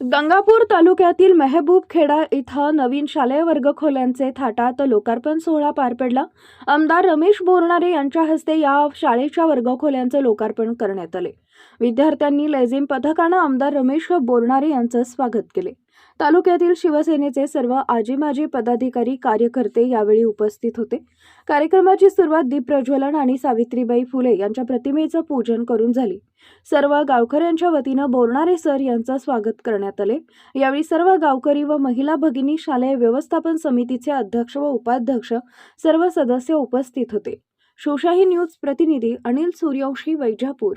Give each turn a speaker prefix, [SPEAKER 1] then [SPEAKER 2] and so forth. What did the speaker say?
[SPEAKER 1] गंगापूर तालुक्यातील मेहबूब खेडा इथं नवीन शालेय वर्गखोल्यांचे थाटात लोकार्पण सोहळा पार पडला. आमदार रमेश बोरणारे यांच्या हस्ते या शाळेच्या वर्गखोल्यांचे लोकार्पण करण्यात आले. विद्यार्थ्यांनी लेझिम पथकानं आमदार रमेश बोरणारे यांचं स्वागत केले. तालुक्यातील शिवसेनेचे सर्व आजी माजी पदाधिकारी कार्यकर्ते यावेळी उपस्थित होते. कार्यक्रमाची सुरुवात दीपप्रज्वलन आणि सावित्रीबाई फुले यांच्या प्रतिमेचं पूजन करून झाली. सर्व गावकऱ्यांच्या वतीनं बोरणारे सर यांचं स्वागत करण्यात आले. यावेळी सर्व गावकरी व महिला भगिनी शालेय व्यवस्थापन समितीचे अध्यक्ष व उपाध्यक्ष सर्व सदस्य उपस्थित होते. शोशाही न्यूज प्रतिनिधी अनिल सूर्यवंशी वैजापूर